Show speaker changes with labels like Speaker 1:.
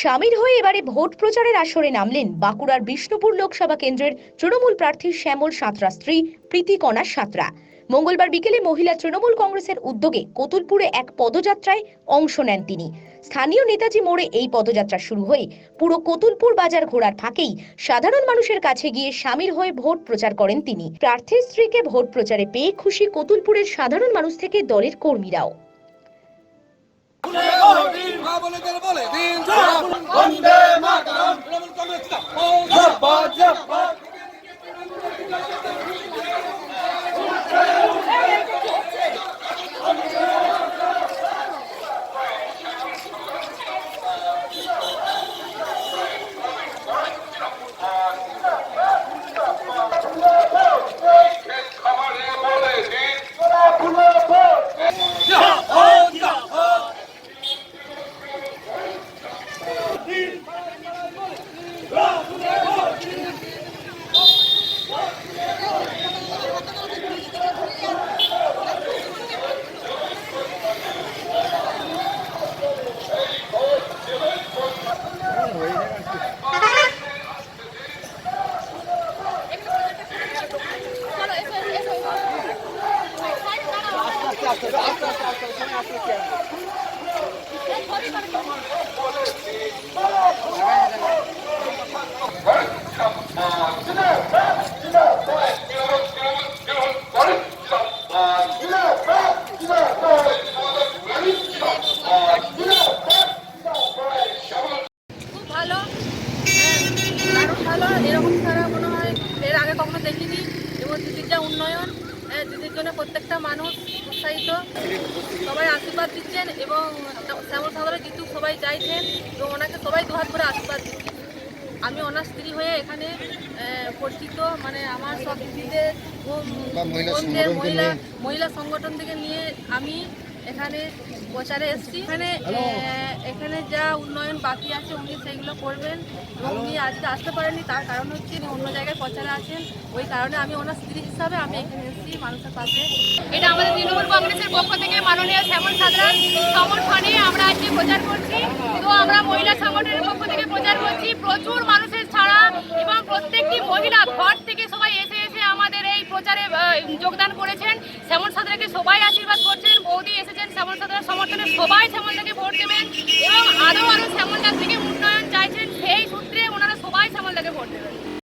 Speaker 1: সামিল হয়ে এবারে ভোট প্রচারের আসরে নামলেন বাঁকুড়ার বিষ্ণুপুর লোকসভা কেন্দ্রের তৃণমূল প্রার্থী শ্যামল সাঁতরা স্ত্রী প্রীতিকণা সাঁতরা। মঙ্গলবার বিকেলে মহিলা তৃণমূল কংগ্রেসের উদ্যোগে কতুলপুরে এক পদযাত্রায় অংশ নেন তিনি। স্থানীয় নেতাজি মোড়ে এই পদযাত্রা শুরু হয়ে পুরো কতুলপুর বাজার ঘোরার ফাঁকেই সাধারণ মানুষের কাছে গিয়ে সামিল হয়ে ভোট প্রচার করেন তিনি। প্রার্থীর স্ত্রীকে ভোট প্রচারে পেয়ে খুশি কতুলপুরের সাধারণ মানুষ থেকে দলের কর্মীরাও।
Speaker 2: বলে দিন বলে দিন
Speaker 3: ভালো। হ্যাঁ, এরকম ছাড়া মনে হয় এর আগে কখনো দেখিনি। এবং দিদির উন্নয়ন। দিদির জন্য প্রত্যেকটা মানুষ উৎসাহিত। সবাই আশীর্বাদ দিচ্ছেন এবং শ্যামল সাগরে জিতু সবাই চাইছেন এবং ওনাকে সবাই দুহাত করে আশীর্বাদ দিচ্ছেন আমি ওনার স্ত্রী হয়ে এখানে পরিচিত মানে আমার সব দিদিদের মহিলা মহিলা সংগঠন থেকে নিয়ে আমি এখানে প্রচারে এসেছি। এখানে এখানে যা উন্নয়ন বাকি আছে উনি সেইগুলো করবেন। এবং উনি আজকে আসতে পারেননি তার কারণ হচ্ছে উনি অন্য জায়গায় প্রচারে আছেন। ওই কারণে আমি ওনার স্ত্রী হিসাবে আমি এখানে এসেছি মানুষের পাশে।
Speaker 4: এটা আমাদের তৃণমূল কংগ্রেসের পক্ষ থেকে মাননীয় শ্যামল সাদরা সমর্থনে আমরা আজকে প্রচার করছি। তো আমরা মহিলা সংগঠনের পক্ষ থেকে প্রচার করছি। প্রচুর মানুষের ছাড়া এবং প্রত্যেকটি মহিলা ঘর থেকে সবাই এসে এসে আমাদের এই প্রচারে যোগদান করেছেন। শ্যামল সাদরাকে সবাই আশীর্বাদ এসেছেন শ্যামল সাদরার সমর্থনে সবাই শ্যামলদাকে ভোট দেবেন। এবং